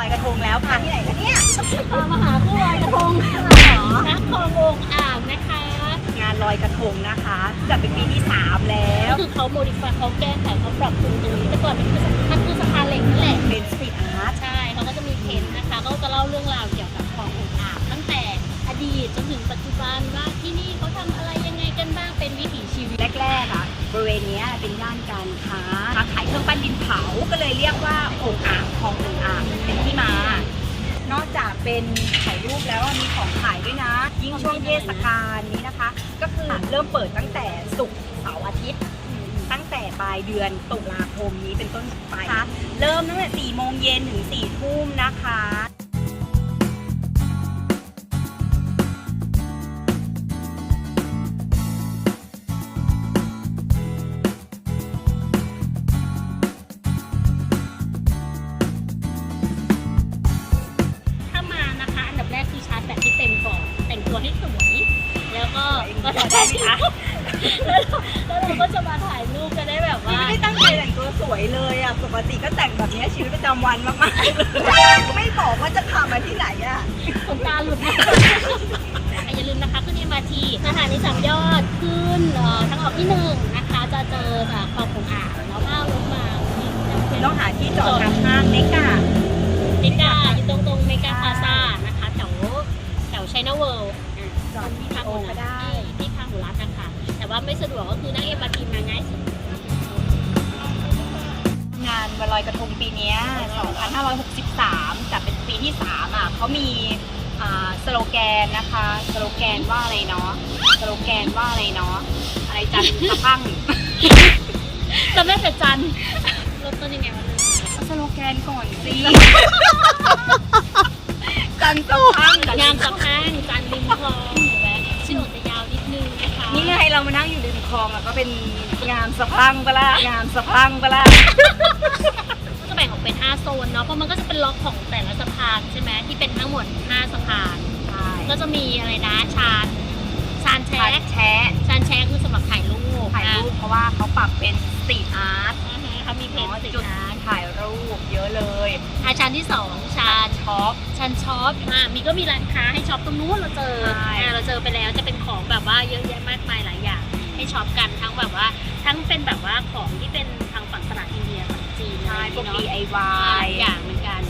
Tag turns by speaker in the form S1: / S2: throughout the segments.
S1: แล้วพาที่ไหนคะเนี่ย
S2: พามาหาผู้ลอยกระทงค่ะนักคลององอ่างนะคะ
S1: งานลอยกระทงนะคะจัดเป็นปีที่สามแล้ว
S2: ก็คือเขาโมดิฟายเขาแก้ไขเขาปรับปรุงตรงนี้แต่ก่อนมันคือมันคือสะพานเหล็กนั่นแหละ
S1: เป็นสตรีทอาร์ต
S2: ใช่เขาก็จะมีเพ้นท์นะคะเขาจะเล่าเรื่องราวเกี่ยวกับคลององอ่างตั้งแต่อดีตจนถึงปัจจุบันว่าที่นี่เขาทำอะไรยังไงกันบ้างเป็นวิถีชีวิต
S1: แรกๆอะบริเวณเนี้ยเป็นย่านการค้าค้าขายเครื่องปั้นดินเผาก็เลยเรียกว่าองค์อ่างคลององ เป็นถ่ายรูปแล้วมีของขายด้วยนะ ยิ่งช่วงเทศกาลนี้นะคะ ก็คือเริ่มเปิดตั้งแต่ศุกร์เสาร์อาทิตย์ ตั้งแต่ปลายเดือนตุลาคมนี้เป็นต้นไปนะคะเริ่มตั้งแต่4โมงเย็นถึง4ทุ่มนะคะ
S2: ต่งตัวให้สวยแล้วก็ก็
S1: ได้ไหมคะ
S2: แล้วเราก็จะมาถ่ายรูปกันได้แบบว่า
S1: ไม่ได้ตั้งใจแต่งตัวสวยเลยอะปกติก็แต่งแบบนี้ชีวิตประจำวันมากๆเลยไม่บอกว่าจะพามาที่ไหนอะ
S2: ขนตาหลุดมาอย่าลืมนะคะขึ้น MRT สถานีสามยอดขึ้นเอ่อทางออกที่หนึ่งนะคะ จะเจอจากคลององอ่างแล้วก็ลงมา
S1: ต้องหาที่จอดทางห้างเล็กอะ
S2: เมกาอยู่ตรงตรงเมกาพาซ่านะ น่าเวิลด์
S1: จอดที่โอก็ได้
S2: ที่ทางหัวรัฐนะคะแต่ว่าไม่สะดวกก็คือนั่ง MRT มาง่ายสุด
S1: งานวันลอยกระทงปีเนี้ย2563 จัดเป็นปีที่ 3 อะเขามีอ่าสโลแกนนะคะ สโลแกนว่าอะไรเนาะ สโลแกนว่าอะไรเนาะ อะไรจันทร์ตะพัง
S2: จำได้แต่จันทร์เริ่มต้นยังไงวะ
S1: เอาสโลแกนก่อนสิ จันทร์ตะพัง
S2: งามสะพรั่งจันทร์ริมคลองเห็นไหมชื่อหนูจะยาวนิดนึงนะคะ
S1: นี่ไงเรามานั่งอยู่ริมคลองอะก็เป็นงานสะพรังปะละงานสะพรังปะละ
S2: ก็จะแบ่งออกเป็น 5 โซนเนาะ เพราะมันก็จะเป็นล็อกของแต่ละสะพานใช่ไหมที่เป็นทั้งหมด 5 สะพาน
S1: ใช่
S2: ก็จะมีอะไรนะชานชานแช
S1: ถ่าย
S2: ก
S1: แชะ
S2: ชานแชกคือสำหรับถ่ายรูป
S1: ถ่ายรูปเพราะว่าเขาปรับเป็นสตรีทอาร์ต
S2: อ่าฮะเขามีเพจ
S1: เนาะ
S2: สิ
S1: จุด
S2: นะ
S1: ถ่ายรูปเยอะเลย
S2: อาชานที่2ชาน
S1: ช็อป
S2: ชานช็อปอ่ามีก็มีร้านค้าให้ช็อปตรงนู้นเราเจอ
S1: ใช่
S2: อ่าเราเจอไปแล้วจะเป็นของแบบว่าเยอะแยะมากมายหลายอย่าง ให้ช็อปกันทั้งแบบว่า ทั้งเป็นแบบว่าของที่เป็นทางฝั่งตลาดอินเดียฝั่งจีนอะ
S1: ใช่
S2: ไร
S1: พวก
S2: เนาะ
S1: DIY
S2: หลายอย่างเหมือนกัน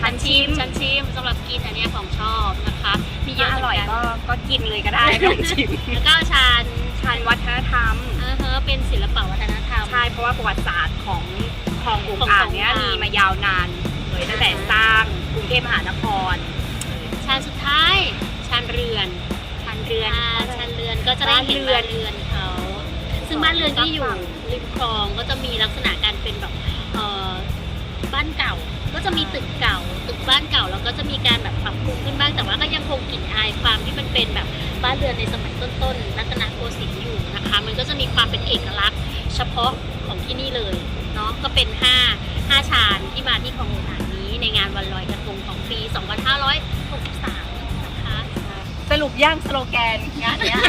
S1: ทันชิม
S2: ชั้นชิมสำหรับกินอันเนี้ยของชอบนะคะ มีเย
S1: ถ้า
S2: อะ
S1: อ
S2: เหมื
S1: ร่
S2: อ
S1: อย
S2: นกัน
S1: ก็ก็กินเลยก็ได้ไม่ต้องชิม
S2: แล้วก็ชาน
S1: ชานวัฒนธรรม
S2: อ่าฮะเป็นศิลปะวัฒนธรรม
S1: ใช่เพราะว่าประวัติศาสตร์ของคลององ
S2: ของ
S1: ค์อ่างเนี้ย
S2: ของอ่าง
S1: มีมายาวนาน เลยตั้งแต่สร้างกรุงเทพมหานคร
S2: ชานสุดท้ายชานเรือน
S1: ชานเรือน
S2: อ่าชานเรือนก็จะได้เห็น
S1: บ้า
S2: บ้านน
S1: เรื
S2: เรื
S1: อ
S2: อนนเขา ซึ่งบ้านเรือนที่อยู่ริมคลองก็จะมีลักษณะการเป็นแบบเอ่อบ้านเก่า ก็จะมีตึกเก่า ตึกบ้านเก่าแล้วก็จะมีการแบบปรับปรุงขึ้นบ้างแต่ว่าก็ยังคงกลิ่นอายความที่มันเป็นแบบบ้านเรือนในสมัยต้นๆรัตนโกสินทร์อยู่นะคะ มันก็จะมีความเป็นเอกลักษณ์ เฉพาะของที่นี่เลยเนาะก็เป็น5 5ชานที่มาที่คลององอ่าง รุป
S1: ย่างสโลแกนงานเนี้ย